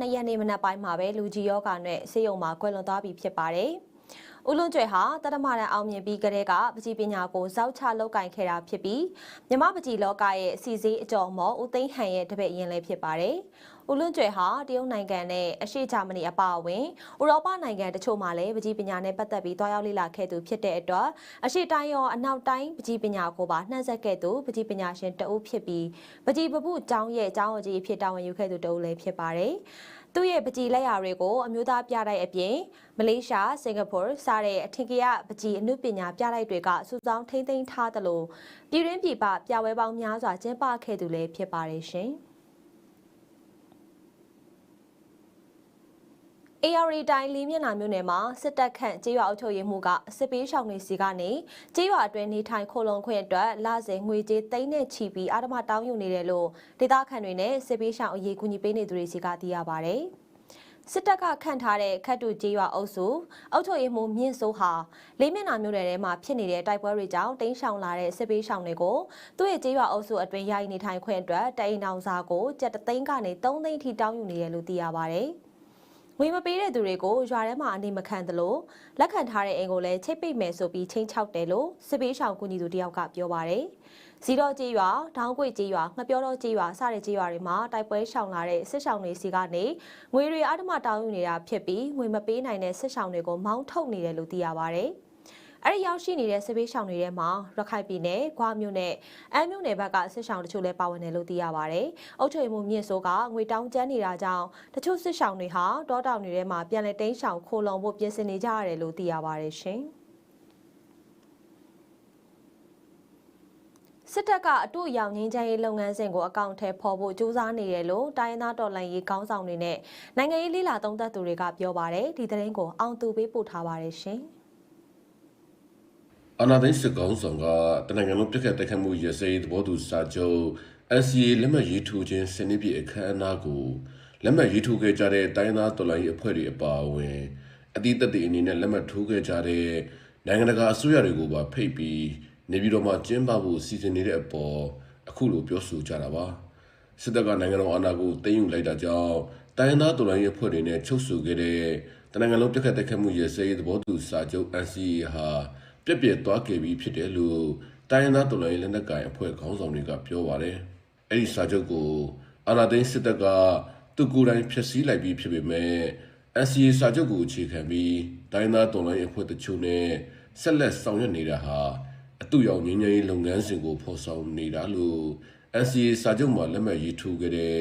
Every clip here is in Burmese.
2ရက်နေ့မနက်ပိုင်းမှာပဲလူကြီးယောဂနဲ့ဆေးရုံမှာကွယ်လွန်သွားပြီဖြစ်ပါတယ်။ ဦးလွန်ကျွဲဟာတရမရန်အောင်မြင်ပြီးကတည်းကပကြီးပညာကိုဇောက်ချလောက်ကင်ခဲ့တာဖြစ်ပြီးမြမပကြီးလောကရဲ့စီစည်းအကျော်မော်ဦးသိန်းဟန်ရဲ့တပည့်ရင်လည်းဖြစ်ပါတယ်။ဦးလွန်ကျွဲဟာတရုတ်နိုင်ငံနဲ့အရှေ့ဂျာမနီအပါအဝင်ဥရောပနိုင်ငံတချို့မှာလည်းပကြီးပညာနဲ့ပတ်သက်ပြီးတွားရောက်လေ့လာခဲ့သူဖြစ်တဲ့အတွက်အရှေ့တိုင်းရောအနောက်တိုင်းပကြီးပညာကိုပါနှံ့ဆက်ခဲ့သူပကြီးပညာရှင်တအုပ်ဖြစ်ပြီးပကြီးပပုကျောင်းရဲ့ကျောင်းအကြီးအဖြစ်တာဝန်ယူခဲ့သူတအုပ်လည်းဖြစ်ပါတယ်။ သူ့ရဲ့ပကြီးလက်ရာတွေကိုအမျိုးသားပြတိုက်အပြင်မလေးရှားစင်ကာပူစတဲ့အထင်ကရပကြီးအမှုပညာပြတိုက်တွေကစုဆောင်းထိမ့်သိမ်းထားသလိုပြည်တွင်းပြည်ပပြပွဲပေါင်းများစွာကျင်းပခဲ့သူလည်းဖြစ်ပါတယ်ရှင်။ AR တိုင်းလေးမျက်နှာမြို့နယ်မှာစစ်တပ်ခန့်ကြေးရွာအုပ်ချုပ်ရေးမှုကစစ်ပေးရှောင်နေစီကနေကြေးရွာအတွင်းနေထိုင်ခိုလုံခွင့်အတွက်လစဉ်ငွေကြေးသိန်းနဲ့ချီပြီးအာဓမတောင်းယူနေတယ်လို့ဒေသခံတွေနဲ့စစ်ပေးရှောင်အရေးကူညီပေးနေသူတွေစီကသိရပါဗျ။စစ်တပ်ကခန့်ထားတဲ့ခတ်တူကြေးရွာအုပ်စုအုပ်ချုပ်ရေးမှုမြင့်စိုးဟာလေးမျက်နှာမြို့နယ်ထဲမှာဖြစ်နေတဲ့တိုက်ပွဲတွေကြောင့်တင်းရှောင်လာတဲ့စစ်ပေးရှောင်တွေကိုသူ့ရဲ့ကြေးရွာအုပ်စုအတွင်းယာယီနေထိုင်ခွင့်အတွက်တအိမ်အောင်စာကိုကျပ်သိန်းကနေ3သိန်းထိတောင်းယူနေတယ်လို့သိရပါဗျ။ ငွေမပေးတဲ့သူတွေကိုရွာထဲမှာအနေမခံသလိုလက်ခံထားတဲ့အိမ်ကိုလည်းချိတ်ပိတ်မယ်ဆိုပြီးချင်းချောက်တယ်လို့စစ်ပေးရှောင်ကူညီသူတယောက်ကပြောပါတယ်။စီတော့ကြီးရွာ၊ဒေါင်းကွေကြီးရွာ၊ငှပြောတော့ကြီးရွာစတဲ့ကြီးရွာတွေမှာတိုက်ပွဲရှောင်လာတဲ့စစ်ရှောင်တွေစီကနေငွေတွေအဓမ္မတောင်းယူနေတာဖြစ်ပြီးငွေမပေးနိုင်တဲ့စစ်ရှောင်တွေကိုမောင်းထုတ်နေတယ်လို့သိရပါတယ်။ အဲ့ဒီရောက်ရှိနေတဲ့စစ်ပေးရှောင်တွေထဲမှာရခိုင်ပြည်နယ်၊ဂွာမြို့နယ်၊အမ်းမြို့နယ်ဘက်ကစစ်ရှောင်တချို့လည်းပါဝင်တယ်လို့သိရပါဗျ။အုတ်ထွေမှုမြင့်စိုးကငွေတောင်းကျန်းနေတာကြောင့်တချို့စစ်ရှောင်တွေဟာတောတောင်တွေထဲမှာပြန်လည်တိမ်းရှောင်ခိုလုံဖို့ပြင်ဆင်နေကြရတယ်လို့သိရပါတယ်ရှင်။စစ်တပ်ကအတူရောင်ငင်းချမ်းရေးလုပ်ငန်းစဉ်ကိုအကောင့်ထဲပေါ်ဖို့ကြိုးစားနေတယ်လို့တိုင်းရင်းသားတော်လှန်ရေးခေါင်းဆောင်တွေနဲ့နိုင်ငံရေးလိလာသုံးသပ်သူတွေကပြောပါတယ်ဒီသတင်းကိုအောင်သူပေးပို့ထားပါတယ်ရှင်။ အနာသိန်းစစ်ကောင်ဆောင်ကတနင်္ဂနွေလုံးပြက်ခတ်တိုက်ခတ်မှုရစဲသဘောတူစာချုပ် NCA လက်မှတ်ရေးထိုးခြင်းစနစ်ပြည့်အခမ်းအနားကိုလက်မှတ်ရေးထိုးခဲ့ကြတဲ့တိုင်းသားတော်လှန်ရေးအဖွဲ့တွေအပါအဝင်အသီးသက်တည်အနေနဲ့လက်မှတ်ထိုးခဲ့ကြတဲ့နိုင်ငံတကာအစိုးရတွေကိုပါဖိတ်ပြီးနေပြည်တော်မှာကျင်းပဖို့စီစဉ်နေတဲ့အပေါ်အခုလိုပြောဆိုကြတာပါစစ်တပ်ကနိုင်ငံတော်အာဏာကိုသိမ်းယူလိုက်တာကြောင့်တိုင်းသားတော်လှန်ရေးအဖွဲ့တွေနဲ့ချုပ်ဆိုခဲ့တဲ့တနင်္ဂနွေလုံးပြက်ခတ်တိုက်ခတ်မှုရစဲသဘောတူစာချုပ် NCA ဟာ ပြက်ပြက်သွားခဲ့ပြီးဖြစ်တယ်လို့တိုင်းရင်းသားတော်လှန်ရေးလက်နက်ကိုင်အဖွဲ့ခေါင်းဆောင်တွေကပြောပါတယ်။အဲ့ဒီစာချုပ်ကိုအာဏာသိမ်းစစ်တပ်ကသူကိုယ်တိုင်ဖျက်ဆီးလိုက်ပြီးဖြစ်ပေမဲ့ NCA စာချုပ်ကိုအခြေခံပြီးတိုင်းသားတော်လှန်ရေးအဖွဲ့တချို့နဲ့ဆက်လက်ဆောင်ရွက်နေတာဟာအတူရောက်ငင်းငယ်လုပ်ငန်းစဉ်ကိုဖော်ဆောင်နေတာလို့ NCA စာချုပ်မှာလက်မှတ်ရေးထိုးခဲ့တဲ့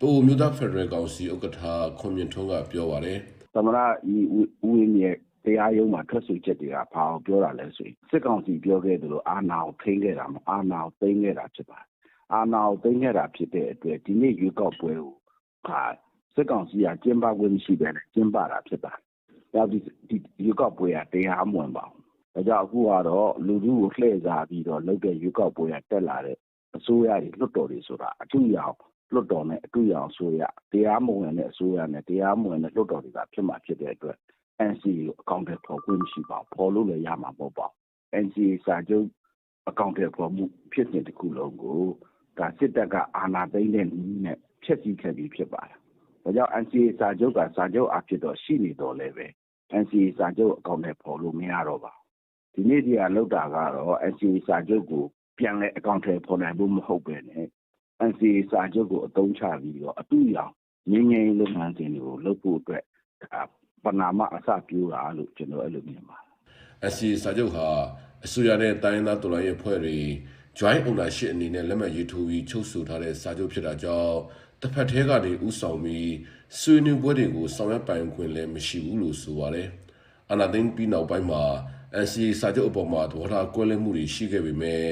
ပိုမျိုးသားဖက်ဒရယ်ကောင်စီဥက္ကဋ္ဌခွန်မြင့်ထွန်းကပြောပါတယ်။သမရဤဦးဝင်းရဲ့ တရားရုံးမှာထွက်ဆိုချက်တွေကဘာအောင်ပြောတာလဲဆိုရင်စစ်ကောင်စီပြောခဲ့သလိုအာဏာကိုထိန်းခဲ့တာမအာဏာကိုသိမ်းခဲ့တာဖြစ်ပါတယ်အာဏာကိုသိမ်းခဲ့တာဖြစ်တဲ့အတွက်ဒီနေ့ရွေးကောက်ပွဲကိုဟာစစ်ကောင်စီကကျင်းပခွင့်မရှိဘဲနဲ့ကျင်းပတာဖြစ်ပါတယ်ဒါဒီဒီရွေးကောက်ပွဲကတရားမဝင်ပါဘူးဒါကြောင့်အခုကတော့လူထုကိုလှည့်စားပြီးတော့လုပ်တဲ့ရွေးကောက်ပွဲကတက်လာတဲ့အစိုးရတွေလွတ်တော်တွေဆိုတာအထူးရောင်လွတ်တော်နဲ့အထူးရောင်အစိုးရတရားမဝင်တဲ့အစိုးရနဲ့တရားမဝင်တဲ့လွတ်တော်တွေကဖြစ်မှာဖြစ်တဲ့အတွက် NCA ကိုအကောင့်တွေဖော်ခွင့်မရှိပါဘူးဖော်လို့လည်းရမှာမဟုတ်ပါဘူး NCA စာချုပ်အကောင့်တွေဖော်မှုဖြစ်စဉ်တစ်ခုလုံးကိုဒါစစ်တပ်ကအာဏာသိမ်းတဲ့နည်းနဲ့ဖျက်ဆီးခဲ့ပြီးဖြစ်ပါတယ်။ဒါကြောင့် NCA စာချုပ်ကစာချုပ်အဖြစ်တော့ရှိနေတော့လည်းပဲ NCA စာချုပ်အကောင့်တွေဖော်လို့မရတော့ပါဘူး။ဒီနေ့ဒီကလောက်တာကတော့ NCA စာချုပ်ကိုပြန်လဲအကောင့်တွေဖော်နိုင်ဖို့မဟုတ်ပဲနဲ့ NCA စာချုပ်ကိုအသုံးချပြီးတော့အတူရောင်ငင်းငင်းလုပ်ငန်းစဉ်တွေကိုလုပ်ဖို့အတွက်ဒါပ နာမအစပြိုးတာလို့ကျွန်တော်အဲ့လိုမြင်ပါတယ်။ SC စာချုပ်ဟာအစိုးရနဲ့တိုင်းသားတော်လှန်ရေးအဖွဲ့တွေ joint ownership အနေနဲ့လက်မှတ်ရေးထိုးပြီးချုပ်ဆိုထားတဲ့စာချုပ်ဖြစ်တာကြောင့်တစ်ဖက်ထဲကနေဥဆောင်ပြီးဆွေးနွေးပွဲတွေကိုဆောင်ရွက်ပိုင်ခွင့်လည်းမရှိဘူးလို့ဆိုပါတယ်။အနာသိန်းပြီးနောက်ပိုင်းမှာ NCA စာချုပ်အပေါ်မှာသဘောထားကွဲလွဲမှုတွေရှိခဲ့ပေမဲ့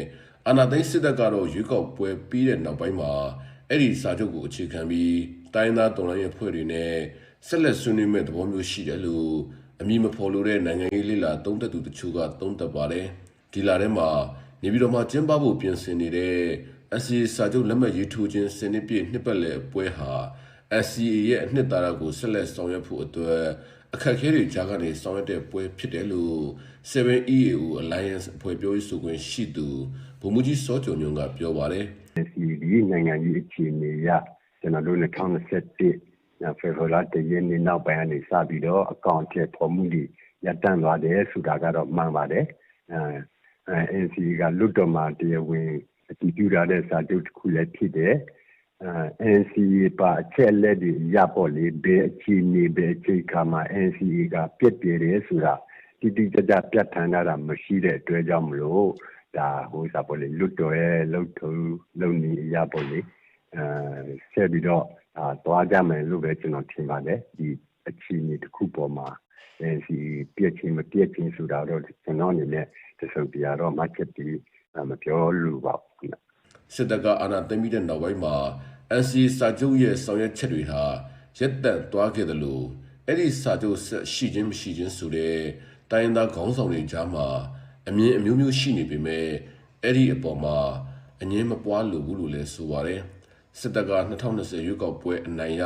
အနာသိန်းစစ်တပ်ကတော့ရွေးကောက်ပွဲပြီးတဲ့နောက်ပိုင်းမှာအဲ့ဒီစာချုပ်ကိုအခြေခံပြီးတိုင်းသားတော်လှန်ရေးအဖွဲ့တွေနဲ့ ဆက်လက်ဆွေးနွေးမဲ့သဘောမျိုးရှိတယ်လို့အမည်မဖော်လို့တဲ့နိုင်ငံရေးလိလာသုံးသက်သူတချို့ကသုံးသပ်ပါတယ်ဒီလာထဲမှာနေပြည်တော်မှာကျင်းပဖို့ပြင်ဆင်နေတဲ့ SCA စာချုပ်လက်မှတ်ရေးထိုးခြင်းစနစ်ပြည့်နှစ်ပတ်လည်ပွဲဟာ SCA ရဲ့အနှစ်သာရကိုဆက်လက်ဆောင်ရွက်ဖို့အတွက်အခက်အခဲတွေကြားကနေဆောင်ရွက်တဲ့ပွဲဖြစ်တယ်လို့ 7EAO Alliance အဖွဲ့ပြောရေးဆိုခွင့်ရှိသူဗိုလ်မှူးကြီးစောကျော်ညွန့်ကပြောပါတယ် SCA ဒီနိုင်ငံကြီးအခြေအနေရကျွန်တော်တို့2021 ဖေဖော်ဝါရီတရက်နေ့ နောက်ပိုင်းကနေစပြီးတော့ အကောင့်ထဲပေါ်မှုတွေ ရပ်တန့်သွားတယ်ဆိုတာကတော့ မှန်ပါတယ်အဲအဲ NC ကလွတ်တော်မှာ တရားဝင် အတည်ပြုထားတဲ့ စာချုပ်တစ်ခုလည်းဖြစ်တယ်အဲ NCA ပါ အချက်လက်တွေရဖို့လေ ဘယ်အခြေအနေ ဘယ်အခြေခါမှာ NCA ကပြည့်ပြည့်တယ်ဆိုတာ တိတိကျကျ ပြတ်ထန်တာ မရှိတဲ့အတွက်ကြောင့်မလို့ဒါဟိုစားပေါ်လေလွတ်တော်ရဲ့ လုံထုံလုံနေရပေါ်လေအဲဆက်ပြီးတော့ အာသွားကြမယ်လို့ပဲကျွန်တော်ထင်ပါတယ်ဒီအခြေအနေတစ်ခုပေါ်မှာ NCA ပြည့်ချင်းမပြည့်ချင်းဆိုတာတော့ကျွန်တော်အနေနဲ့တစုံတရာတော့မှတ်ချက်ပြီးမပြောလို့ပါဘူးစစ်တပ်ကအာဏာသိမ်းပြီးတဲ့နောက်ပိုင်းမှာ NCA စာချုပ်ရဲ့ဆောင်ရွက်ချက်တွေဟာရက်တန့်သွားခဲ့တယ်လို့အဲ့ဒီစာချုပ်ဆက်ရှိခြင်းမရှိခြင်းဆိုတဲ့တိုင်းဒေသခေါင်းဆောင်တွေကြားမှာအမြင်အမျိုးမျိုးရှိနေပေမဲ့အဲ့ဒီအပေါ်မှာအငင်းမပွားလို့ဘူးလို့လည်းဆိုပါတယ် စစ်တပ်က2020ရွေးကောက်ပွဲအနိုင်ရ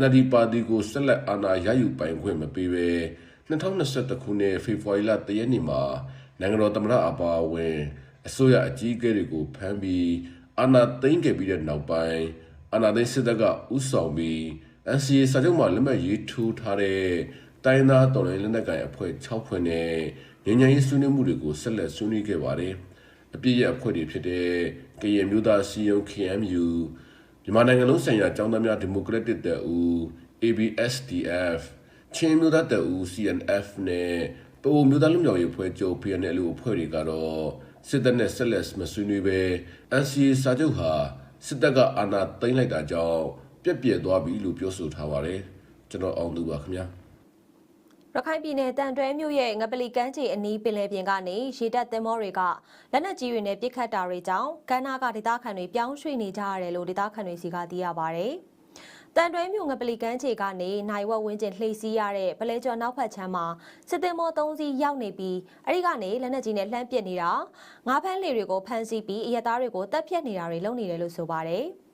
NLD ပါတီကိုဆက်လက်အာဏာရယူပိုင်ခွင့်မပေးဘဲ2021ခုနှစ်ဖေဖော်ဝါရီလ3ရက်နေ့မှာနိုင်ငံတော်သမ္မတအပါအဝင်အစိုးရအကြီးအကဲတွေကိုဖမ်းပြီးအာဏာသိမ်းခဲ့ပြီးတဲ့နောက်ပိုင်းအာဏာသိမ်းစစ်တပ်ကဥဆောင်ပြီး NCA စာချုပ်မှာလက်မှတ်ရေးထိုးထားတဲ့တိုင်းသားတော်လှန်ရေးလက်နက်ကိုင်အဖွဲ့6ဖွဲ့နဲ့ငြိမ်းချမ်းရေးဆွေးနွေးမှုတွေကိုဆက်လက်ဆွေးနွေးခဲ့ပါတယ်။အပြည့်ရဲ့အဖွဲ့တွေဖြစ်တဲ့ကရင်မျိုးသားစီယုံ KMU မြန်မာနိုင်ငံလုံးဆိုင်ရာကျောင်းသားများဒီမိုကရက်တစ်တပ်ဦး ABSDF ချင်းမျိုးသားတပ်ဦး CNF နဲ့ပိုမျိုးသားလူမျိုးရေးဖွဲ့ချုပ် PNL အဖွဲ့တွေကတော့စစ်တပ်နဲ့ဆက်လက်မဆွေးနွေးပဲ NCA စာချုပ်ဟာစစ်တပ်ကအာဏာသိမ်းလိုက်တာကြောင့်ပြက်ပြက်သွားပြီလို့ပြောဆိုထားပါတယ်ကျွန်တော်အောင်သူပါခင်ဗျာ ရခိုင်ပြည်နယ်တန်တွဲမြို့ရဲ့ငပလီကမ်းခြေအနီးပင်လယ်ပြင်ကနေရေတပ်သင်္ဘောတွေကလက်နက်ကြီးတွေနဲ့ပစ်ခတ်တာတွေကြောင့်ကမ်းနားကဒေသခံတွေပြောင်းရွှေ့နေကြရတယ်လို့ဒေသခံတွေစီကသိရပါဗျ။တန်တွဲမြို့ငပလီကမ်းခြေကနေနိုင်ဝက်ဝင်းကျင်လှိမ့်စီးရတဲ့ပလဲကျော်နောက်ဖက်ချမ်းမှာစစ်သင်္ဘော၃စီးရောက်နေပြီးအဲဒီကနေလက်နက်ကြီးနဲ့လှမ်းပစ်နေတာငါးဖမ်းလေတွေကိုဖမ်းဆီးပြီးအရက်သားတွေကိုတပ်ဖြတ်နေတာတွေလုပ်နေတယ်လို့ဆိုပါတယ်။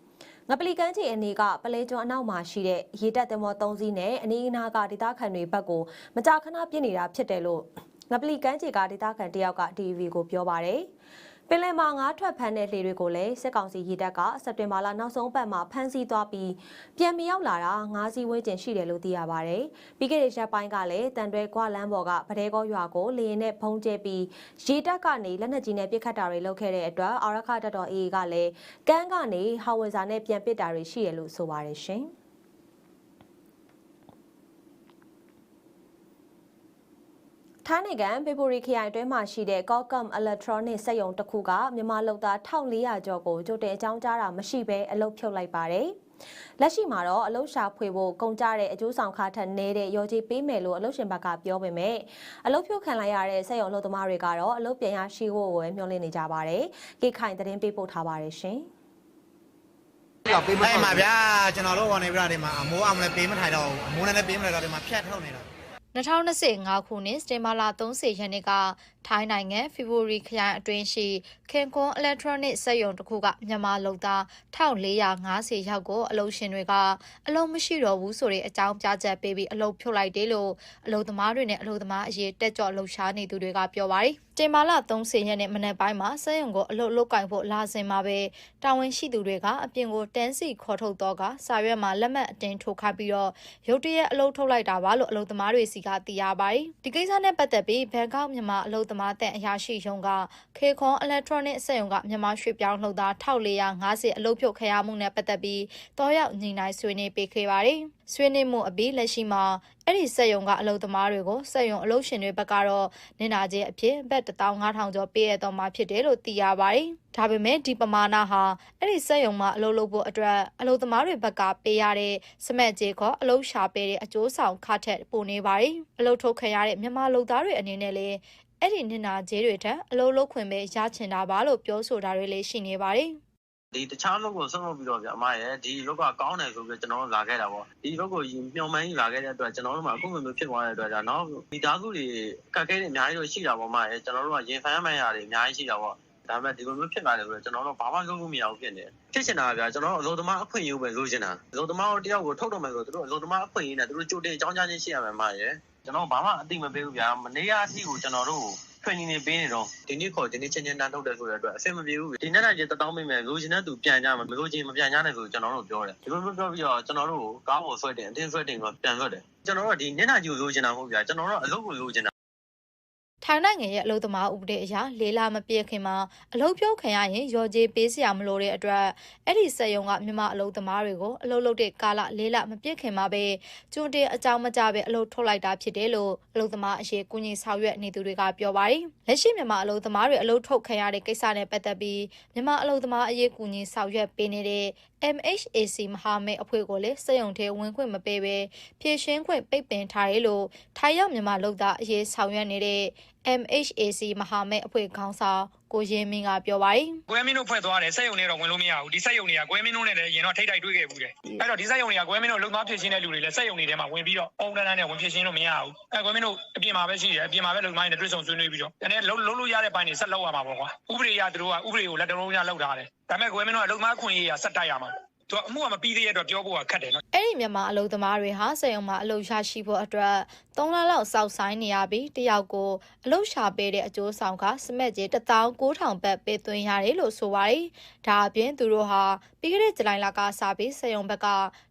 ငပလီကန်းချီအနေကပလဲကျွန်းအနောက်မှာရှိတဲ့ရေတပ်သင်္ဘော၃စီးနဲ့အနီးအနားကဒေသခံတွေဘက်ကိုမကြာခဏပြစ်နေတာဖြစ်တယ်လို့ငပလီကန်းချီကဒေသခံတယောက်က DV ကိုပြောပါတယ် ပင်လယ်မှာငါးထွက်ဖမ်းတဲ့လှေတွေကိုလည်းစစ်ကောင်စီရေတပ်ကစက်တင်ဘာလနောက်ဆုံးပတ်မှာဖမ်းဆီးသွားပြီးပြန်မရောက်လာတာငါးစီးဝန်းကျင်ရှိတယ်လို့သိရပါတယ်။ပြီးခဲ့တဲ့ရက်ပိုင်းကလည်းတန်တွဲကွာလန်းဘော်ကဗတဲကောရွာကိုလေရင်နဲ့ဖုံးကျဲပြီးရေတပ်ကနေလက်နက်ကြီးနဲ့ပစ်ခတ်တာတွေလုပ်ခဲ့တဲ့အတွက်အာရခတပ်တော် AA ကလည်းကမ်းကနေဟာဝင်စာနဲ့ပြန်ပစ်တာတွေရှိတယ်လို့ဆိုပါတယ်ရှင်။ ထိုင်းနိုင်ငံပေပူရီခရိုင်တွင်းမှာရှိတဲ့ Qualcomm Electronics စက်ရုံတစ်ခုကမြန်မာလုပ်သား1400ကျော်ကိုကြိုတင်အကြောင်းကြားတာမရှိဘဲအလုပ်ဖြုတ်လိုက်ပါတယ်။လက်ရှိမှာတော့အလုပ်ရှာဖွေဖို့ကုန်ကြတဲ့အကျိုးဆောင်ခါထက်နည်းတဲ့ရော်ကြီးပေးမယ်လို့အလုပ်ရှင်ဘက်ကပြောပေမဲ့အလုပ်ဖြုတ်ခံလိုက်ရတဲ့စက်ရုံလုပ်သမားတွေကတော့အလုပ်ပြန်ရရှိဖို့ကိုပဲမျှော်လင့်နေကြပါတယ်။ကေခိုင်သတင်းပေးပို့ထားပါတယ်ရှင်။တော့ပေးမထိုင်ပါဗျာကျွန်တော်တို့ကနေပြတယ်မှာအမိုးအောင်လည်းပေးမထိုင်တော့ဘူးအမိုးနဲ့လည်းပေးမထိုင်တော့ဒီမှာဖြတ်ထုတ်နေတာ 2025ခုနှစ်စတင်မာလာ30ရက်နေ့ကထိုင်းနိုင်ငံဖေဗူရီခရိုင်အတွင်းရှိခင်ကွန်အီလက်ထရောနစ်စက်ရုံတစ်ခုကမြန်မာလုပ်သား1450ရောက်ကိုအလုပ်ရှင်တွေကအလုပ်မရှိတော့ဘူးဆိုတဲ့အကြောင်းပြချက်ပေးပြီးအလုပ်ဖြုတ်လိုက်တယ်လို့အလုပ်သမားတွေနဲ့အလုပ်သမားအရေးတက်ကြွလှုပ်ရှားနေသူတွေကပြောပါတယ်။ တင်မာလာ30ရက်နေ့မနေ့ပိုင်းမှာစက်ရုံကိုအလုပ်လုပ်ကင်ဖို့လာစင်မှာပဲတာဝန်ရှိသူတွေကအပြင်ကိုတန်းစီခေါ်ထုတ်တော့ကစာရွက်မှာလက်မှတ်အတင်းထိုးခိုင်းပြီးတော့ရုတ်တရက်အလုပ်ထုတ်လိုက်တာပါလို့အလုပ်သမားတွေစီကသိရပါတယ်။ဒီကိစ္စနဲ့ပတ်သက်ပြီးဘန်ကောက်မြန်မာအလုပ်သမားတဲ့အရာရှိရုံးကခေခွန်အီလက်ထရောနစ်စက်ရုံကမြန်မာရွှေပြောင်းလှုပ်သား1450အလုပ်ဖြုတ်ခရမှုနဲ့ပတ်သက်ပြီးတောရောက်ညီနိုင်ဆွေးနွေးပေးခဲ့ပါတယ်။ဆွေးနွေးမှုအပြီးလက်ရှိမှာ အဲ့ဒီစက်ရုံကအလုပ်သမားတွေကိုစက်ရုံအလုပ်ရှင်တွေဘက်ကတော့နင်နာကျဲအဖြစ်ဘတ်15000ကျော်ပေးရတော့မှာဖြစ်တယ်လို့သိရပါတယ်။ဒါပေမဲ့ဒီပမာဏဟာအဲ့ဒီစက်ရုံမှာအလုပ်လုပ်ဖို့အတွက်အလုပ်သမားတွေဘက်ကပေးရတဲ့စမက်ကြေခေါ်အလုပ်ရှာပေးတဲ့အကျိုးဆောင်ခထက်ပိုနေပါတယ်။အလုပ်ထုတ်ခံရတဲ့မြန်မာလုပ်သားတွေအနေနဲ့လည်းအဲ့ဒီနင်နာကျဲတွေထက်အလုပ်လုပ်ခွင့်ပဲရချင်တာပါလို့ပြောဆိုတာတွေလည်းရှိနေပါတယ်။ ဒီတခြားလုပ်ကိုဆုံးလုပ်ပြီးတော့ဗျအမရဲ့ဒီလောက်ကကောင်းတယ်ဆိုပြီးကျွန်တော်တို့လာခဲ့တာပေါ့ဒီလောက်ကမျှော်မှန်းကြီးလာခဲ့တဲ့အတွက်ကျွန်တော်တို့မှအခုမျိုးဖြစ်သွားတဲ့အတွက်じゃနောက်မိသားစုတွေကတ်ခဲတွေအများကြီးတော့ရှိတာပေါ့မရဲ့ကျွန်တော်တို့ကရင်ဖမ်းမှန်းရတယ်အများကြီးရှိတာပေါ့ဒါပေမဲ့ဒီလိုမျိုးဖြစ်လာတယ်ဆိုတော့ကျွန်တော်တို့ဘာမှလုပ်လို့မရဘူးဖြစ်နေဖြစ်ချင်တာဗျာကျွန်တော်တို့အလုပ်သမားအခွင့်အရေးပဲလိုချင်တာအလုပ်သမားတယောက်ကိုထုတ်တော့မယ်ဆိုတော့တို့အလုပ်သမားအခွင့်အရေးနဲ့တို့ကြိုတင်အကြောင်းကြားခြင်းရှိရမယ်မရဲ့ကျွန်တော်ဘာမှအသိမပေးဘူးဗျာမနေ့ကအထိကိုကျွန်တော်တို့ ဖ training တွေပေးနေတော့ဒီနေ့ခေါ်ဒီနေ့ချင်းချင်းတန်းထုတ်တယ်ဆိုတဲ့အတွက်အဆင်မပြေဘူးဒီနေ့တိုင်းတတောင်းမိမယ်လိုချင်တဲ့သူပြန်ကြမှာမလိုချင်မပြန်ကြနဲ့ဆိုကျွန်တော်တို့ပြောတယ်ဒီလိုမျိုးပြောပြီးတော့ကျွန်တော်တို့ကိုကားပေါ်ဆွဲတင်အတင်းဆွဲတင်တော့ပြန်ဆွဲတယ်ကျွန်တော်တို့ဒီနေ့တိုင်းကိုလိုချင်တာမဟုတ်ဗျာကျွန်တော်တို့အလုပ်ကိုလိုချင်တာ ထိုင်းနိုင်ငံရဲ့အလုပ်သမားဥပဒေအရလေးလမပြည့်ခင်မှာအလုပ်ပြုတ်ခံရရင်ရော်ကြေးပေးစရာမလိုတဲ့အတွက်အဲ့ဒီစက်ရုံကမြန်မာအလုပ်သမားတွေကိုအလုပ်လုပ်တဲ့ကာလလေးလမပြည့်ခင်မှာပဲကျွန်းတင်အကြောင်းမကြပဲအလုပ်ထုတ်လိုက်တာဖြစ်တယ်လို့အလုပ်သမားအရေးကုညီဆောင်ရွက်နေသူတွေကပြောပါတယ်။လက်ရှိမြန်မာအလုပ်သမားတွေအလုပ်ထုတ်ခံရတဲ့ကိစ္စနဲ့ပတ်သက်ပြီးမြန်မာအလုပ်သမားအရေးကုညီဆောင်ရွက်ပေးနေတဲ့ MHAC မဟာမိတ်အဖွဲ့ကိုလည်းစက်ရုံထဲဝင်ခွင့်မပေးဘဲဖြည့်ရှင်းခွင့်ပိတ်ပင်ထားတယ်လို့ထိုင်းရောက်မြန်မာလုပ်သားအရေးဆောင်ရွက်နေတဲ့ MHAC မဟာမိတ်အဖွဲ့ခေါင်းဆောင် ကိုရင်မင်းကပြောပါတယ်ကွဲမင်းတို့ဖွဲ့သွားတယ်စက်ယုံတွေတော့ဝင်လို့မရဘူးဒီစက်ယုံတွေကကွဲမင်းတို့နဲ့လည်းရင်တော့ထိတ်တိုက်တွေ့ခဲ့ဘူးတယ်အဲ့တော့ဒီစက်ယုံတွေကကွဲမင်းတို့လုံသွားဖြစ်ရှင်းတဲ့လူတွေလည်းစက်ယုံတွေထဲမှာဝင်ပြီးတော့အုံတန်းတန်းနဲ့ဝင်ဖြစ်ရှင်းလို့မရဘူးအဲ့ကွဲမင်းတို့အပြင်မှာပဲရှိတယ်အပြင်မှာပဲလုံမိုင်းနဲ့တွေ့ဆုံဆွေးနွေးပြီးတော့တကယ်လုံးလုံးလို့ရတဲ့ပိုင်းတွေဆက်လောက်ရမှာပေါ့ကွာဥပဒေအရသူတို့ကဥပဒေကိုလက်တော်ရလောက်ထားတယ်ဒါပေမဲ့ကွဲမင်းတို့ကလုံသမားခွင့်ရေးရဆက်တိုက်ရမှာ သူကအမှုကမပြီးသေးတဲ့အတွက်ပြောဖို့ကခက်တယ်နော်အဲ့ဒီမြန်မာအလုပ်သမားတွေဟာစက်ရုံမှာအလုပ်ရရှိဖို့အတွက်3လလောက်စောက်ဆိုင်နေရပြီးတယောက်ကိုအလုပ်ရှာပေးတဲ့အကျိုးဆောင်ကစမက်ကြီး19000ဘတ်ပေးသွင်းရတယ်လို့ဆိုပါတယ်။ဒါအပြင်သူတို့ဟာပြီးခဲ့တဲ့ဇူလိုင်လကစပြီးစက်ရုံဘက်က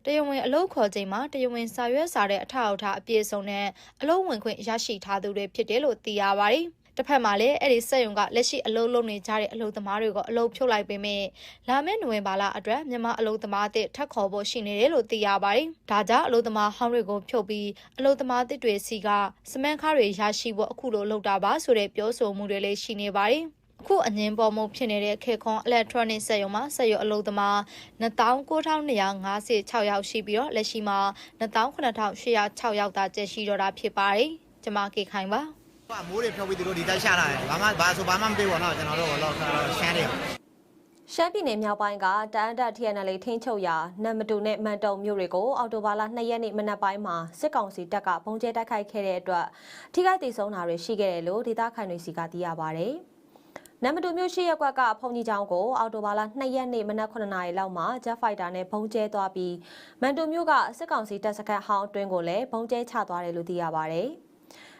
တရဝင်အလုပ်ခေါ်ချိန်မှာတရဝင်စာရွက်စာတဲ့အထောက်အထားအပြည့်စုံနဲ့အလုပ်ဝင်ခွင့်ရရှိထားသူတွေဖြစ်တယ်လို့သိရပါတယ်။ တစ်ဖက်မှာလည်းအဲ့ဒီစက်ရုံကလက်ရှိအလုပ်လုပ်နေကြတဲ့အလုပ်သမားတွေကိုအလုပ်ဖြုတ်လိုက်ပေမဲ့လာမယ့်နိုဝင်ဘာလအတွက်မြန်မာအလုပ်သမားအသစ်ထပ်ခေါ်ဖို့ရှိနေတယ်လို့သိရပါတယ်။ဒါကြောင့်အလုပ်သမားဟောင်းတွေကိုဖြုတ်ပြီးအလုပ်သမားသစ်တွေစီကစမန်ခါတွေရရှိဖို့အခုလိုလုပ်တာပါဆိုတဲ့ပြောဆိုမှုတွေလည်းရှိနေပါတယ်။အခုအငင်းပေါ်မှုဖြစ်နေတဲ့ခေခွန် electronic စက်ရုံမှာစက်ရုံအလုပ်သမား19256ယောက်ရှိပြီးတော့လက်ရှိမှာ19806ယောက်သာကျရှိတော့တာဖြစ်ပါတယ်။ကျွန်မကေခိုင်ပါ ဟိုကမိုးတွေဖြုတ်ပြီးသူတို့ဒီတိုက်ရှာလာတယ်ဘာမှဘာဆိုဘာမှမပြေဘူးတော့ကျွန်တော်တို့ကတော့ရှမ်းတယ်ရှမ်းပြည်နယ်မြောက်ပိုင်းကတအန်တက် TNL ထိန်းချုပ်ရာနမ်မတူနဲ့မန်တုံမြို့တွေကိုအော်တိုဘာလ2ရက်နေ့မနက်ပိုင်းမှာစစ်ကောင်စီတပ်ကပုံကျဲတိုက်ခိုက်ခဲ့တဲ့အတွက်ထိခိုက်ဒေဆုံးတာတွေရှိခဲ့တယ်လို့ဒေသခံတွေစီကသိရပါဗျ။နမ်မတူမြို့ရှိရက်ကွက်ကဖုန်ကြီးချောင်းကိုအော်တိုဘာလ2ရက်နေ့မနက်9:00နာရီလောက်မှာ Jet Fighter နဲ့ပုံကျဲသွားပြီးမန်တူမြို့ကစစ်ကောင်စီတပ်စခန်းဟောင်းအတွင်းကိုလည်းပုံကျဲချသွားတယ်လို့သိရပါဗျ။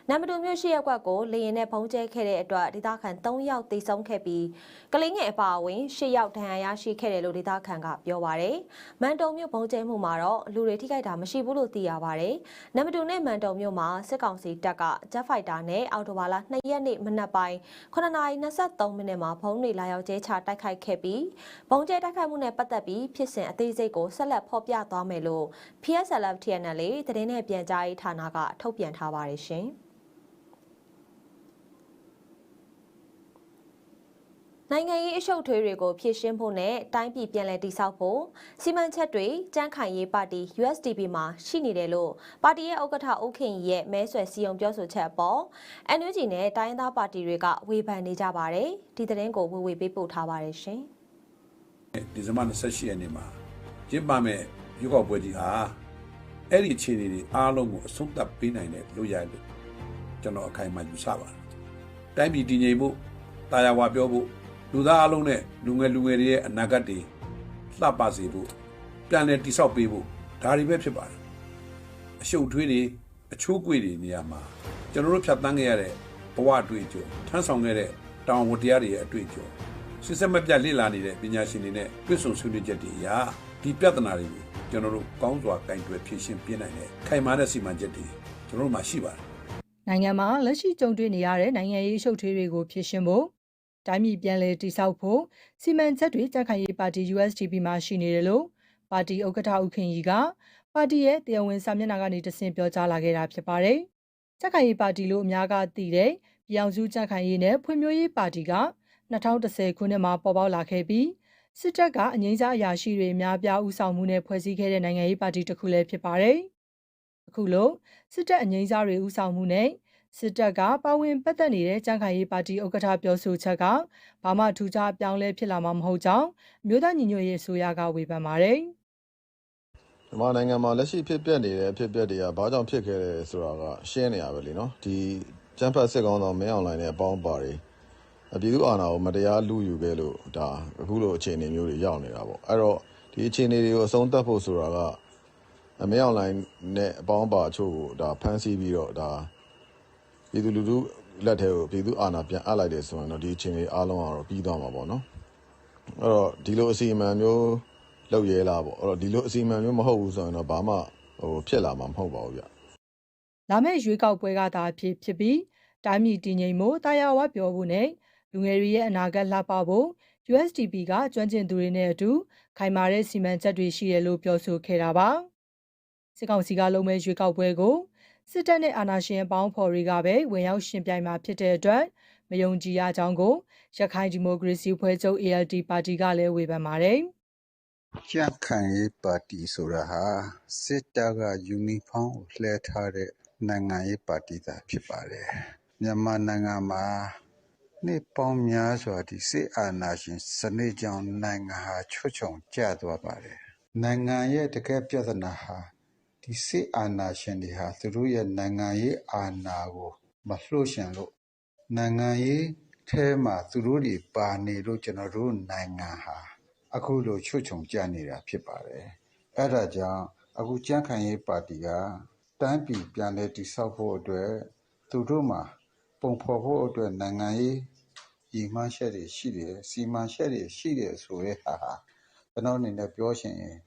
နမ်မတူမြို့ရှိရက်ကွက်ကိုလေရင်နဲ့ပုံကျဲခဲ့တဲ့အတွက်ဒေသခံ3ယောက်သေဆုံးခဲ့ပြီးကလေးငယ်အပါအဝင်10ယောက်ဒဏ်ရာရရှိခဲ့တယ်လို့ဒေသခံကပြောပါရယ်။မန်တုံမြို့ပုံကျဲမှုမှာတော့လူတွေထိခိုက်တာမရှိဘူးလို့သိရပါရယ်။နမ်မတူနဲ့မန်တုံမြို့မှာစစ်ကောင်စီတပ်က Jet Fighter နဲ့အော်တိုဘာလ2ရက်နေ့မနက်ပိုင်း9:23မိနစ်မှာဘုံတွေလာရောက်ကျဲချတိုက်ခိုက်ခဲ့ပြီးဘုံကျဲတိုက်ခိုက်မှုနဲ့ပတ်သက်ပြီးဖြစ်စဉ်အသေးစိတ်ကိုဆက်လက်ဖော်ပြသွားမယ်လို့ PSLF TNL သတင်းနဲ့ပြန်ကြားရေးဌာနကထုတ်ပြန်ထားပါတယ်ရှင်။ နိုင်ငံရေးအရှုပ်ထွေးတွေကိုဖြည့်ရှင်းဖို့နဲ့တိုင်းပြည်ပြန်လည်တည်ဆောက်ဖို့စီမံချက်တွေကြမ်းခိုင်ရေးပါတီ USDP မှာရှိနေတယ်လို့ပါတီရဲ့ဥက္ကဋ္ဌဦးခင်ရီရဲ့မဲဆွယ်စည်းရုံပြောဆိုချက်အပေါ် NUG နဲ့တိုင်းရင်းသားပါတီတွေကဝေဖန်နေကြပါတယ်ဒီသတင်းကိုဝေဝေပေးပို့ထားပါတယ်ရှင်ဒီဇင်ဘာ28ရက်နေ့မှာကျင်းပမဲ့ရွေးကောက်ပွဲကြီးဟာအဲ့ဒီအခြေအနေတွေအားလုံးကိုအဆုံးသတ်ပေးနိုင်တဲ့လို့ရလို့ကျွန်တော်အခိုင်အမာယူဆပါတယ်။တိုင်းပြည်တည်ငြိမ်ဖို့တာယာဝါပြောဖို့ လူသားအလုံးနဲ့လူငယ်လူငယ်တွေရဲ့အနာဂတ်တွေလှပစေဖို့ပြန်လည်တည်ဆောက်ပေးဖို့ဒါတွေပဲဖြစ်ပါတယ်။အရှုပ်ထွေးတွေအချိုးကွေတွေနေရာမှာကျွန်တော်တို့ဖြတ်တန်းခဲ့ရတဲ့ဘဝအတွေ့အကြုံထမ်းဆောင်ခဲ့တဲ့တောင်ဝတရားတွေရဲ့အတွေ့အကြုံစစ်စစ်မပြတ်လေ့လာနေတဲ့ပညာရှင်တွေနဲ့တွေ့ဆုံဆွေးနွေးချက်တွေအရာဒီပြဿနာတွေကိုကျွန်တော်တို့ကောင်းစွာကင်တွယ်ဖြေရှင်းပြနိုင်တဲ့ခိုင်မာတဲ့စီမံချက်တွေကျွန်တော်တို့မှာရှိပါတယ်နိုင်ငံမှာလက်ရှိကြုံတွေ့နေရတဲ့နိုင်ငံရေးရှုပ်ထွေးတွေကိုဖြေရှင်းဖို့ တိုင်းပြည်ပြန်လည်တည်ဆောက်ဖို့စီမံချက်တွေကြက်ခိုင်ရေးပါတီ USDP မှာရှိနေတယ်လို့ပါတီဥက္ကဋ္ဌဦးခင်ကြီးကပါတီရဲ့တရားဝင်စာမျက်နှာကနေတဆင့်ပြောကြားလာခဲ့တာဖြစ်ပါတယ်။ကြက်ခိုင်ရေးပါတီလို့အများကသိတဲ့ပြည်အောင်စုကြက်ခိုင်ရေးနဲ့ဖွံ့ဖြိုးရေးပါတီက2010ခုနှစ်မှာပေါ်ပေါက်လာခဲ့ပြီးစစ်တပ်ကအငိမ့်စားအရာရှိတွေအများပြားဦးဆောင်မှုနဲ့ဖွဲ့စည်းခဲ့တဲ့နိုင်ငံရေးပါတီတစ်ခုလည်းဖြစ်ပါတယ်။အခုလိုစစ်တပ်အငိမ့်စားတွေဦးဆောင်မှုနဲ့ စစ်တပ်ကပါဝင်ပတ်သက်နေတဲ့ကြံ့ခိုင်ရေးပါတီဥက္ကဋ္ဌပြောဆိုချက်ကဘာမှထူးခြားပြောင်းလဲဖြစ်လာမှာမဟုတ်ကြောင်းမြို့သားညီညွတ်ရေးဆိုရကဝေဖန်ပါတယ်။မြန်မာနိုင်ငံမှာလက်ရှိဖြစ်ပျက်နေတဲ့အဖြစ်အပျက်တွေကဘာကြောင့်ဖြစ်ခဲ့တယ်ဆိုတာကရှင်းနေရပဲလीနော်ဒီကျန်းဖတ်စစ်ကောင်းဆောင်မင်းအောင်လှိုင်နဲ့အပေါင်းပါတွေအပြည်သူအာဏာကိုမတရားလူယူခဲ့လို့ဒါအခုလိုအခြေအနေမျိုးတွေရောက်နေတာပေါ့အဲ့တော့ဒီအခြေအနေတွေကိုအဆုံးသတ်ဖို့ဆိုတာကအမင်းအောင်လှိုင်နဲ့အပေါင်းပါအချို့ကိုဒါဖမ်းဆီးပြီးတော့ဒါ ပြည်သူလူထုလက်ထဲကိုပြည်သူအာဏာပြန်အပ်လိုက်တယ်ဆိုရင်တော့ဒီအချိန်လေးအားလုံးကတော့ပြီးသွားမှာပေါ့နော်အဲ့တော့ဒီလိုအစီအမံမျိုးလုပ်ရဲလားပေါ့အဲ့တော့ဒီလိုအစီအမံမျိုးမဟုတ်ဘူးဆိုရင်တော့ဘာမှဟိုဖြစ်လာမှာမဟုတ်ပါဘူးဗျလာမယ့်ရွေးကောက်ပွဲကသာဖြစ်ဖြစ်ပြီးတိုင်းပြည်တည်ငြိမ်မှုတာယာဝပြောဖို့နဲ့လူငယ်တွေရဲ့အနာဂတ်လှပဖို့ USDP ကကျွမ်းကျင်သူတွေနဲ့အတူခိုင်မာတဲ့စီမံချက်တွေရှိတယ်လို့ပြောဆိုခဲ့တာပါစစ်ကောင်စီကလုံးမဲ့ရွေးကောက်ပွဲကို စစ်တပ်နဲ့အာဏာရှင်အပေါင်းဖော်တွေကပဲဝင်ရောက်ရှင်ပြိုင်မှာဖြစ်တဲ့အတွက်မယုံကြည်ရကြောင်းကိုရခိုင်ဒီမိုကရေစီဖွဲ့ချုပ် ALD ပါတီကလည်းဝေဖန်ပါတယ်ကြံ့ခိုင်ရေးပါတီဆိုတာဟာစစ်တပ်ကယူနီဖောင်းကိုလှည့်ထားတဲ့နိုင်ငံရေးပါတီသာဖြစ်ပါတယ်မြန်မာနိုင်ငံမှာနှစ်ပေါင်းများစွာဒီစစ်အာဏာရှင်စနစ်ကြောင့်နိုင်ငံဟာချွတ်ချုံကျသွားပါတယ်နိုင်ငံရဲ့တကယ်ပြဿနာဟာ ဒီစစ်အာဏာရှင်တွေဟာ သူတို့ရဲ့နိုင်ငံရေးအာဏာကို မလှုပ်ရှင်လို့ နိုင်ငံရေးထဲမှာ သူတို့တွေပါနေလို့ ကျွန်တော်တို့နိုင်ငံဟာ အခုလို ချွတ်ချုံကြနေတာဖြစ်ပါတယ်။အဲဒါကြောင့် အခုကြံ့ခိုင်ရေးပါတီကတန်းပြည်ပြန်လဲတိဆောက်ဖို့အတွက် သူတို့မှာ ပုံဖော်ဖို့အတွက် နိုင်ငံရေးရည်မှန်းချက်တွေရှိတယ် စီမံချက်တွေရှိတယ်ဆိုရဲဟာဟာ ကျွန်တော်အနေနဲ့ပြောရှင်ရင်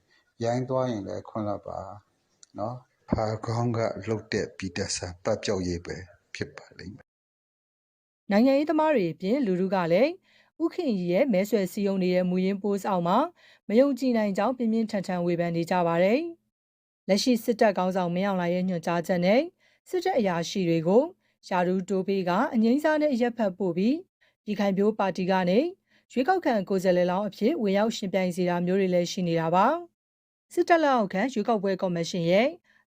ရိုင်းသွားရင်လည်း ခွင့်လပ်ပါ နော်ဖာကောင်းကလှုပ်တဲ့ပြည်သက်စာပတ်ပြောက်ရေးပဲဖြစ်ပါလိမ့်မယ်နိုင်ငံရေးသမားတွေအပြင်လူထုကလည်းဥခင်ကြီးရဲ့မဲဆွယ်စည်းရုံးနေတဲ့မူရင်းပိုးဆောင်မှာမယုံကြည်နိုင်ကြောင်းပြင်းပြင်းထန်ထန်ဝေဖန်နေကြပါတယ်။လက်ရှိစစ်တပ်ကောင်းဆောင်မင်းအောင်လှိုင်ရဲ့ညွှန်ကြားချက်နဲ့စစ်တပ်အရာရှိတွေကိုယာဒူတိုးပေးကအငိမ့်စားနဲ့ရက်ဖက်ပို့ပြီးပြည်ခိုင်ပြိုးပါတီကနေရွေးကောက်ခံကိုယ်စားလှယ်လောင်းအဖြစ်ဝင်ရောက်ရှင်ပြိုင်စီတာမျိုးတွေလည်းရှိနေတာပါ။ စစ်တပ်လက်အောက်ခံရွေးကောက်ပွဲကော်မရှင်ရဲ့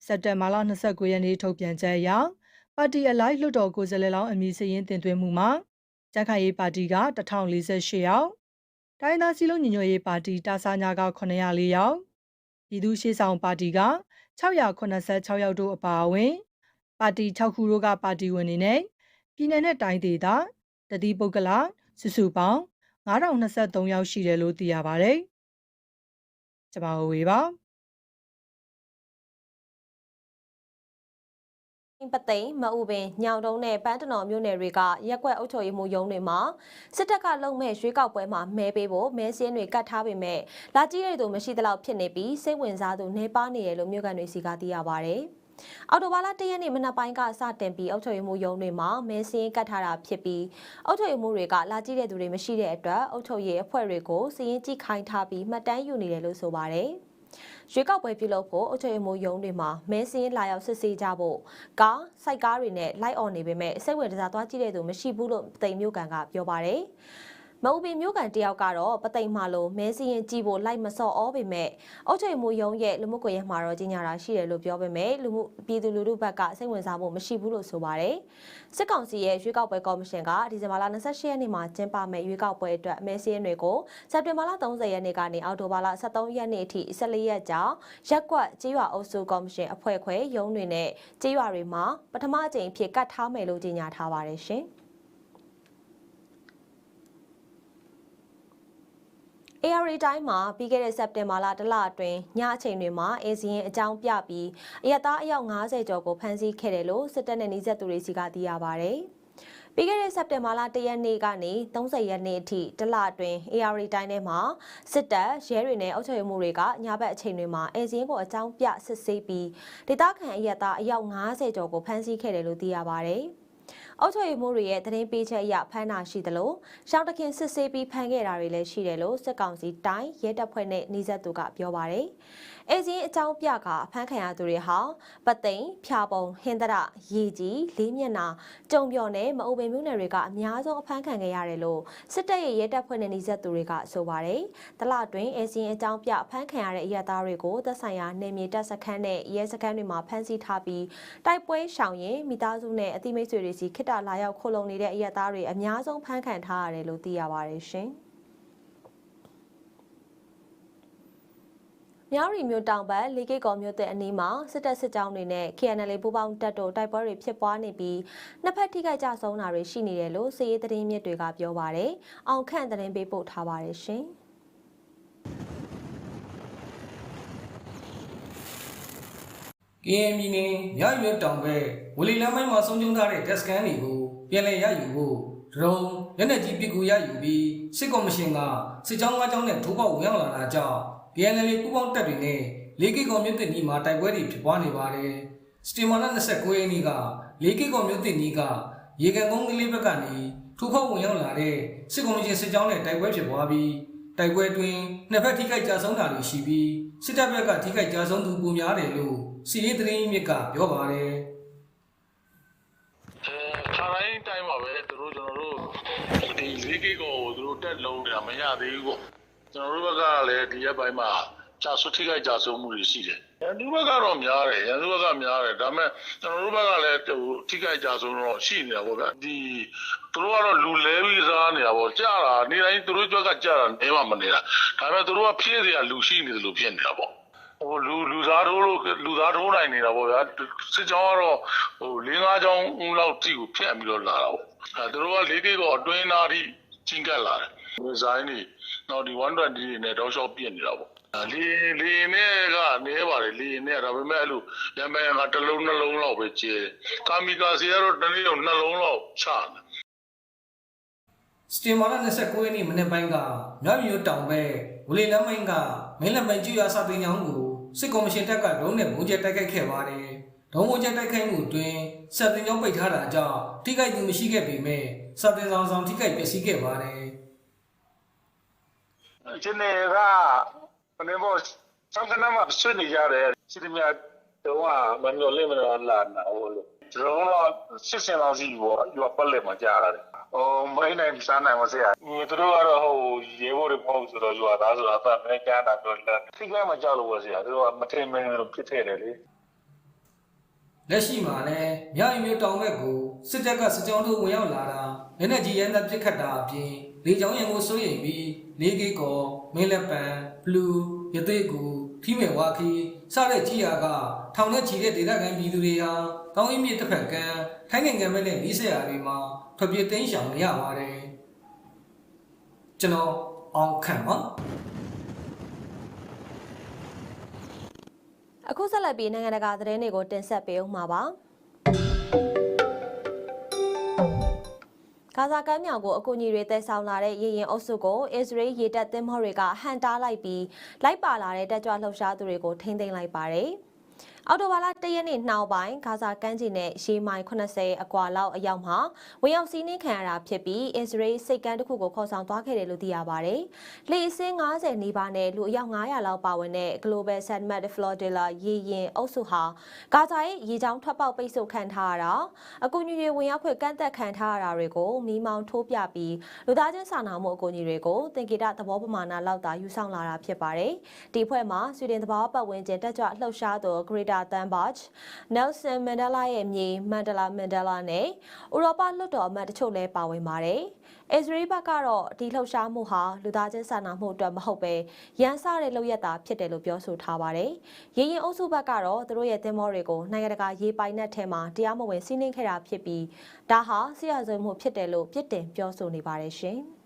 စက်တင်ဘာလ29ရက်နေ့ထုတ်ပြန်ချက်အရပါတီအလိုက်လွှတ်တော်ကိုယ်စားလှယ်လောင်းအမည်စရင်းတင်သွင်းမှုမှာကြက်ခိုင်ရေးပါတီက1048ယောက်တိုင်းသားစည်းလုံးညီညွတ်ရေးပါတီတာဆာညာက904ယောက်ပြည်သူ့ရှေ့ဆောင်ပါတီက686ယောက်တို့အပါအဝင် ပါတီ6ခုတို့ကပါတီဝင်တွေနဲ့ပြည်내နဲ့တိုင်းဒေသတတိပုဂ္ဂလစုစုပေါင်း9023ယောက်ရှိတယ်လို့သိရပါတယ်။ ကျွန်မဝေပါပသိမ်မအူပင်ညောင်တုံးနဲ့ပန်းတနော်မြို့နယ်တွေကရက်ကွက်အုပ်ချုပ်ရေးမှုရုံးတွေမှာစစ်တပ်ကလုံမဲ့ရွေးကောက်ပွဲမှာမဲပေးဖို့မဲစင်းတွေကတ်ထားပေမဲ့လာကြည့်ရတဲ့သူမရှိသလောက်ဖြစ်နေပြီးစိတ်ဝင်စားသူနေပါနေတယ်လို့မြို့ကန်တွေစီကသိရပါဗျ။ အော်တိုဘာလ၁ရက်နေ့မနက်ပိုင်းကစတင်ပြီးအုပ်ချုပ်ရေးမှုရုံးတွေမှာမဲစင်းကတ်ထားတာဖြစ်ပြီးအုပ်ချုပ်ရေးမှုတွေကလာကြည့်တဲ့သူတွေမရှိတဲ့အတွက်အုပ်ချုပ်ရေးအဖွဲ့တွေကိုစီရင်ကြည့်ခိုင်းထားပြီးမှတ်တမ်းယူနေတယ်လို့ဆိုပါတယ်။ရွေးကောက်ပွဲပြုလုပ်ဖို့အုပ်ချုပ်ရေးမှူးရုံးတွေမှာမဲစင်းလာရောက်စစ်ဆေးကြဖို့ကားစိုက်ကားတွေနဲ့လိုက်អော်နေပေမဲ့စိတ်ဝင်စားသွားကြည့်တဲ့သူမရှိဘူးလို့တိမ်မျိုးကန်ကပြောပါတယ်။ မအူပင်မျိုးကန်တယောက်ကတော့ပသိမ်မှလို့မဲစင်းရင်ကြည့်ဖို့လိုက်မစော့ဩပေမဲ့အုပ်ချုပ်ရေးမှူးရုံးရဲ့လူမှုကွန်ရက်မှာတော့ကြီးညာတာရှိတယ်လို့ပြောပေမဲ့လူမှုပြည်သူလူထုဘက်ကစိတ်ဝင်စားဖို့မရှိဘူးလို့ဆိုပါတယ်။စစ်ကောင်စီရဲ့ရွေးကောက်ပွဲကော်မရှင်ကဒီဇင်ဘာလ28ရက်နေ့မှာကျင်းပမယ့်ရွေးကောက်ပွဲအတွက်မဲစင်းတွေကိုစက်တင်ဘာလ30ရက်နေ့ကနေအောက်တိုဘာလ23ရက်နေ့အထိ14ရက်ကြာရက်ကွက်ကြေးရွာအုပ်စုကော်မရှင်အဖွဲ့ခွဲရုံးတွေနဲ့ကြေးရွာတွေမှာပထမအကြိမ်ဖြစ်ကတ်ထားမယ်လို့ကြေညာထားပါတယ်ရှင်။ AR တိုင်းမှာပြီးခဲ့တဲ့စက်တင်ဘာလတလအတွင်းညအချိန်တွေမှာအေစီရင်အကြောင်းပြပြီးအရသားအယောက်90ကျော်ကိုဖမ်းဆီးခဲ့တယ်လို့စစ်တပ်နဲ့နှိစက်သူတွေစီကသိရပါဗျ။ပြီးခဲ့တဲ့စက်တင်ဘာလ1ရက်နေ့ကနေ30ရက်နေ့အထိတလအတွင်း AR တိုင်းထဲမှာစစ်တပ်ရဲတွေနဲ့အုပ်ချုပ်ရေးမှုတွေကညဘက်အချိန်တွေမှာအေစီရင်ကိုအကြောင်းပြစစ်ဆေးပြီးဒေသခံအရသားအယောက်90ကျော်ကိုဖမ်းဆီးခဲ့တယ်လို့သိရပါဗျ။ အုပ်ချုပ်ရေးမှုတွေရဲ့သတင်းပေးချက်အရဖမ်းတာရှိသလိုရှောင်းတခင်စစ်ဆေးပြီးဖမ်းခဲ့တာတွေလည်းရှိတယ်လို့စစ်ကောင်စီတိုင်းရဲတပ်ဖွဲ့နဲ့နှိစက်သူကပြောပါတယ်။အဲစင်းအကြောင်းပြကဖမ်းခံရသူတွေဟာပသိမ်ဖြာပုံဟင်္ဒရရေကြီးလေးမျက်နာကြုံပြော်နဲ့မအုပ်ပင်မြို့နယ်တွေကအများဆုံးအဖမ်းခံခဲ့ရတယ်လို့စစ်တပ်ရဲ့ရဲတပ်ဖွဲ့နဲ့နှိစက်သူတွေကဆိုပါတယ်။တလတွင်အဲစင်းအကြောင်းပြဖမ်းခံရတဲ့အရသားတွေကိုသက်ဆိုင်ရာနေမြေတပ်စခန်းနဲ့ရဲစခန်းတွေမှာဖမ်းဆီးထားပြီးတိုက်ပွဲရှောင်ရင်မိသားစုနဲ့အသိမိတ်ဆွေတွေစီခိတ္တလာရောက်ခိုလုံနေတဲ့အရသားတွေအများဆုံးဖမ်းခံထားရတယ်လို့သိရပါတယ်ရှင်။မြောက်ရီမြို့တောင်ဘက်လေကိတ်ကော်မြို့တဲ့အနီးမှာစစ်တပ်စစ်ကြောင်းတွေနဲ့ KNL ပူးပေါင်းတပ်တို့တိုက်ပွဲတွေဖြစ်ပွားနေပြီးနှစ်ဖက်ထိခိုက်ကြဆုံးတာတွေရှိနေတယ်လို့စစ်ရေးသတင်းမြစ်တွေကပြောပါရယ်။အောင်ခန့်သတင်းပေးပို့ထားပါတယ်ရှင်။ KM ပြည်နယ်မြောက်ရွေးတောင်ဘက်ဝလီလမ်းမိုင်းမှာဆုံးကျုံထားတဲ့တက်စကန်တွေကိုပြန်လည်ရယူဖို့ဒရုန်းလက်နက်ကြီးပစ်ကူရယူပြီးစစ်ကော်မရှင်ကစစ်ကြောင်း၅ကြောင်းနဲ့ထိုးပေါက်ဝင်ရောက်လာတာကြောင့် PNL ပူးပေါင်းတပ်တွေနဲ့လေးကီကော်မြို့တင်ကြီးမှာတိုက်ပွဲတွေဖြစ်ပွားနေပါတယ်စတီမာလာ29ရက်နေ့ကလေးကီကော်မြို့တင်ကြီးကရေကန်ကုန်းကလေးဘက်ကနေထိုးပေါက်ဝင်ရောက်လာတဲ့စစ်ကော်မရှင်စစ်ကြောင်းနဲ့တိုက်ပွဲဖြစ်ပွားပြီးတိုက်ပွဲတွင်နှစ်ဖက်ထိခိုက်ကြဆုံးတာတွေရှိပြီး စစ်တပ်ဘက်ကထိခိုက်ကြဆုံးသူပိုများတယ်လို့စီရေးသတင်းမြစ်ကပြောပါတယ်ခါတိုင်းတိုင်းပါပဲသူတို့ကျွန်တော်တို့ဒီလေးကိကိုသူတို့တက်လုံးနေတာမရသေးဘူးပေါ့ကျွန်တော်တို့ဘက်ကလည်းဒီရက်ပိုင်းမှာ ကြာဆွထိခိုက်ကြာဆုံးမှုတွေရှိတယ်ရန်သူဘက်ကတော့များတယ်ရန်သူဘက်ကများတယ်ဒါပေမဲ့ကျွန်တော်တို့ဘက်ကလည်းဟိုထိခိုက်ကြာဆုံးတော့ရှိနေတာပေါ့ဗျာဒီသူတို့ကတော့လူလဲပြီးစားနေတာပေါ့ကြာတာနေတိုင်းသူတို့ဘက်ကကြာတာနေမှမနေတာဒါပေမဲ့သူတို့ကဖြည့်စရာလူရှိနေတယ်လို့ဖြစ်နေတာပေါ့ဟိုလူလူသားတို့လို့လူသားထိုးနိုင်နေတာပေါ့ဗျာစစ်ကြောင်းကတော့ဟို၄၅ကြောင်းလောက်တိကိုဖြတ်ပြီးတော့လာတာပေါ့အဲသူတို့က၄ကိကောအတွင်းသားထိချင်းကပ်လာတယ်ဒီဇိုင်းတွေနောက်ဒီ120တွေနဲ့တောက်လျှောက်ပြင့်နေတာပေါ့ လေလေနဲ့ကနေပါတယ်လေနဲ့ဒါပေမဲ့အဲ့လိုရမ်းမဲကတစ်လုံးနှလုံးလောက်ပဲကျဲတယ်ကာမီကာစီကတော့တစ်နေ့တော့နှလုံးလောက်ချတယ်စတင်မာလာ29ရက်နေ့မနေ့ပိုင်းကမြောက်မြို့တောင်ဘက်ဝလေလမ်းမိုင်းကမင်းလက်မိုင်းကျွရစာတင်ကြောင်းကိုစစ်ကော်မရှင်တပ်ကဒုံးနဲ့ဘုံကျဲတိုက်ခိုက်ခဲ့ပါတယ်။ဒုံးဘုံကျဲတိုက်ခိုက်မှုအတွင်းစာတင်ကြောင်းပိတ်ထားတာကြောင့်ထိခိုက်သူမရှိခဲ့ပေမဲ့စာတင်ဆောင်ဆောင်ထိခိုက်ပျက်စီးခဲ့ပါတယ်ဒီနေ့က ဘယ်လိုမျိုးစံကနမှာဆွေးနေကြတယ်စီဒီမြတ်တော့မမျော်လင့်မလို့လာနာဟိုလိုကျွန်တော်ကစစ်စင်လောက်စီဘောယူပတ်လက်မှာကြားရတယ်ဟိုမိုင်းနိုင်စားနိုင်မစရာသူတို့ကတော့ဟိုရေဖို့တွေမဟုတ်ဆိုတော့ယူသားဆိုတော့အသက်မဲကျန်းတာပြောလက်ထိခိုက်မှကြောက်လို့ပဲစရာသူတို့ကမထင်မင်းလို့ဖြစ်ခဲ့တယ်လေ။ လက်ရှိမှာလည်းမြောက်မြို့တောင်ဘက်ကိုစစ်တပ်ကစစ်ကြောင်းတို့ဝင်ရောက်လာတာလက်နက်ကြီးရန်တပ်ပစ်ခတ်တာအပြင်လေကြောင်းရန်ကိုစိုးရိမ်ပြီးလေးကေကောမင်းလက်ပံဘလူးရသေးကူထီးမယ်ဝါခီစတဲ့ကြီးရာကထောင်နဲ့ချီတဲ့ဒေသခံပြည်သူတွေဟာကောင်းအင်းမြစ်တစ်ဖက်ကမ်းထိုင်းနိုင်ငံဘက်နဲ့ဤဆက်ရာတွေမှာထွက်ပြေးတိမ်းရှောင်နေရပါတယ်ကျွန်တော်အောင်ခန့်ပါ အခုဆက်လက်ပြီးနိုင်ငံတကာသတင်းတွေကိုတင်ဆက်ပေးဦးမှာပါဂါဇာကမ်းမြောင်ကိုအကူအညီတွေတည်ဆောင်လာတဲ့ရေရင်အုပ်စုကိုအစ္စရေးရေတပ်သင်္ဘောတွေကဟန်တားလိုက်ပြီးလိုက်ပါလာတဲ့တက်ကြွလှုပ်ရှားသူတွေကိုထိန်းသိမ်းလိုက်ပါတယ်။ အော်တိုဘာလ၁ရက်နေ့နှောင်းပိုင်းဂါဇာကမ်းခြေနဲ့ရေမိုင်80အကွာလောက်အရောက်မှာဝင်ရောက်စီးနင်းခံရတာဖြစ်ပြီးအစ္စရေးစိတ်ကမ်းတစ်ခုကိုခေါ်ဆောင်သွားခဲ့တယ်လို့သိရပါတယ်။လေအစင်း90နီးပါးနဲ့လူအယောက်900လောက်ပါဝင်တဲ့ Global Summit Flotilla ရေရင်အုပ်စုဟာဂါဇာရဲ့ရေကြောင်းထွက်ပေါက်ပိတ်ဆို့ခံထားရတာအကူအညီတွေဝင်ရောက်ခွင့်ကန့်သက်ခံထားရတာတွေကိုမိမောင်းထိုးပြပြီးလူသားချင်းစာနာမှုအကူအညီတွေကိုသင်္ကေတသဘောပမာဏလောက်သာယူဆောင်လာတာဖြစ်ပါတယ်။ဒီဖွဲ့မှာဆွေဒင်သဘာဝပတ်ဝန်းကျင်တက်ကြွလှုပ်ရှားသူ Greta Thunberg, Nelson Mandela ရဲ့မြေ Mandela Mandela နဲ့ဥရောပလွှတ်တော်အမတ်တချို့လည်းပါဝင်ပါတယ်။အစ္စရေးဘက်ကတော့ဒီလှုပ်ရှားမှုဟာလူသားချင်းစာနာမှုအတွက်မဟုတ်ပဲရန်စတဲ့လုပ်ရက်တာဖြစ်တယ်လို့ပြောဆိုထားပါတယ်။ရေရင်အုပ်စုဘက်ကတော့သူတို့ရဲ့သင်္ဘောတွေကိုနိုင်ငံတကာရေပိုင်နက်ထဲမှာတရားမဝင်စီးနင်းခဲ့တာဖြစ်ပြီးဒါဟာဆရာဇွေမှုဖြစ်တယ်လို့ပြစ်တင်ပြောဆိုနေပါတယ်ရှင်။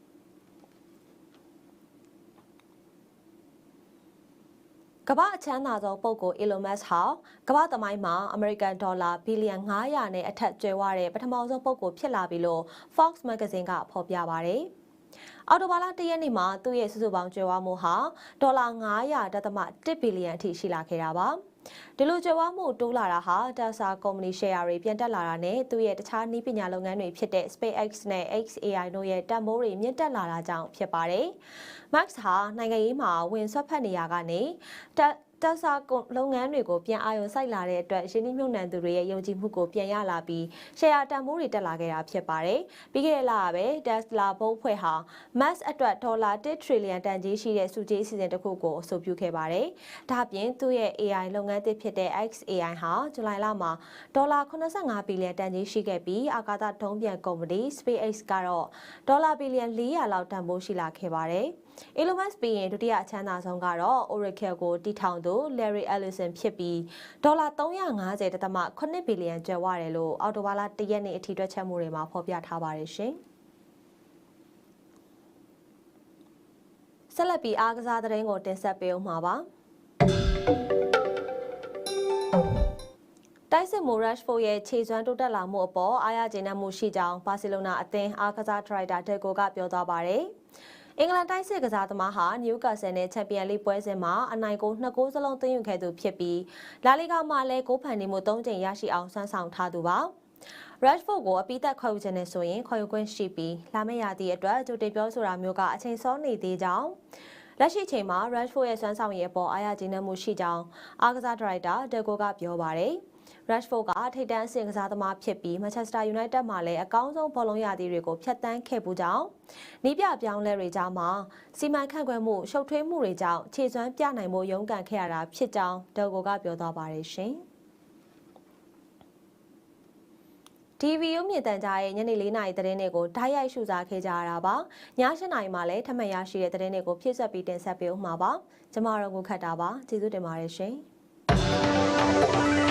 ကမ္ဘာအချမ်းသာဆုံးပုဂ္ဂိုလ် Elon Musk ဟာကမ္ဘာသမိုင်းမှာ American Dollar ဘီလီယံ900နဲ့အထက်ကျွဲဝတဲ့ပထမဆုံးပုဂ္ဂိုလ်ဖြစ်လာပြီလို့ Fox Magazine ကဖော်ပြပါတယ်။အော်တိုဘာလ၁ရက်နေ့မှာသူ့ရဲ့စုစုပေါင်းကျွဲဝမှုဟာဒေါ်လာ900.1ဘီလီယံအထိရှိလာခဲ့တာပါ။ ဒီလိုကြွယ်ဝမှုတိုးလာတာဟာ Tesla ကုမ္ပဏီ share တွေပြန်တက်လာတာနဲ့သူ့ရဲ့တခြားနည်းပညာလုပ်ငန်းတွေဖြစ်တဲ့ SpaceX နဲ့ XAI တို့ရဲ့တန်ဖိုးတွေမြင့်တက်လာတာကြောင့်ဖြစ်ပါတယ်။ Max ဟာနိုင်ငံရေးမှာဝင်ဆွတ်ဖက်နေရကနေ တက်ဆာလုပ်ငန်းတွေကိုပြန်အာရုံစိုက်လာတဲ့အတွက်ရင်းနှီးမြှုပ်နှံသူတွေရဲ့ယုံကြည်မှုကိုပြန်ရလာပြီးရှယ်ယာတန်ဖိုးတွေတက်လာခဲ့တာဖြစ်ပါတယ်။ပြီးခဲ့တဲ့လကပဲ Tesla ဘုတ်ဖွဲ့ဟာ Max အတွက်ဒေါ်လာ1 trillion တန်ကြေးရှိတဲ့စုကြေးအစီအစဉ်တစ်ခုကိုအဆိုပြုခဲ့ပါတယ်။ဒါ့အပြင်သူ့ရဲ့ AI လုပ်ငန်းသစ်ဖြစ်တဲ့ XAI ဟာဇူလိုင်လမှာဒေါ်လာ85ဘီလီယံတန်ကြေးရှိခဲ့ပြီးအာကာသဒုံးပျံကုမ္ပဏီ SpaceX ကတော့ဒေါ်လာဘီလီယံ400လောက်တန်ဖိုးရှိလာခဲ့ပါတယ်။ Elon Musk ပြီးရင်ဒုတိယအချမ်းသာဆုံးကတော့ Oracle ကိုတည်ထောင်သူ Larry Ellison ဖြစ်ပြီးဒေါ်လာ350.8ဘီလီယံကျပ်ဝတယ်လို့အော်တိုဘာလ၁ရက်နေ့အထိတွက်ချက်မှုတွေမှာဖော်ပြထားပါတယ်ရှင်။ဆက်လက်ပြီးအားကစားသတင်းကိုတင်ဆက်ပေးအောင်မှာပါ။တိုက်စစ်မိုရက်ဖို့ရဲ့ခြေစွမ်းတိုးတက်လာမှုအပေါ်အားရကျေနပ်မှုရှိကြောင်းဘာစီလိုနာအသင်းအားကစားဒရိုက်တာဒက်ကိုကပြောသွားပါတယ်။ အင်္ဂလန်တိုက်စစ်ကစားသမားဟာနျူကာဆယ်နဲ့ချန်ပီယံလိပွဲစဉ်မှာအနိုင်ကို2ဂိုးစလုံးသွင်းယူခဲ့သူဖြစ်ပြီးလာလီဂါမှာလည်းဂိုးဖန်နေမှု3ကြိမ်ရရှိအောင်ဆွမ်းဆောင်ထားသူပါ။ Rashford ကိုအပိသက်ခွဲယူခြင်းနဲ့ဆိုရင်ခွဲယူခွင့်ရှိပြီးလာမယ့်ရာသီအတွက်ကြိုတင်ပြောဆိုတာမျိုးကအချိန်စောနေသေးကြောင်းလက်ရှိချိန်မှာ Rashford ရဲ့ဆွမ်းဆောင်ရည်အပေါ်အားရကျေနပ်မှုရှိကြောင်းအားကစားဒရိုက်တာဒက်ကိုကပြောပါတယ်။ Rashford ကထိပ်တန်းအဆင့်ကစားသမားဖြစ်ပြီး Manchester United မှာလည်းအကောင်းဆုံးဘောလုံးရာသီတွေကိုဖျက်ဆီးခဲ့ပူးကြောင်းနီးပြပြောင်းလဲတွေကြားမှာစီမံခန့်ခွဲမှုရှုပ်ထွေးမှုတွေကြောင့်ခြေစွမ်းပြနိုင်မှုရုန်းကန်ခဲ့ရတာဖြစ်ကြောင်းဒက်ကိုကပြောသွားပါတယ်ရှင်။ TV ရုပ်မြင်သံကြားရဲ့ညနေ၄နာရီသတင်းတွေကိုဓာတ်ရိုက်ရှုစားခဲ့ကြရတာပါ။ည၈နာရီမှာလည်းထပ်မံရရှိတဲ့သတင်းတွေကိုဖြည့်ဆွက်ပြီးတင်ဆက်ပေးဦးမှာပါ။ကျွန်မတို့ကခတ်တာပါ။ကျေးဇူးတင်ပါတယ်ရှင်။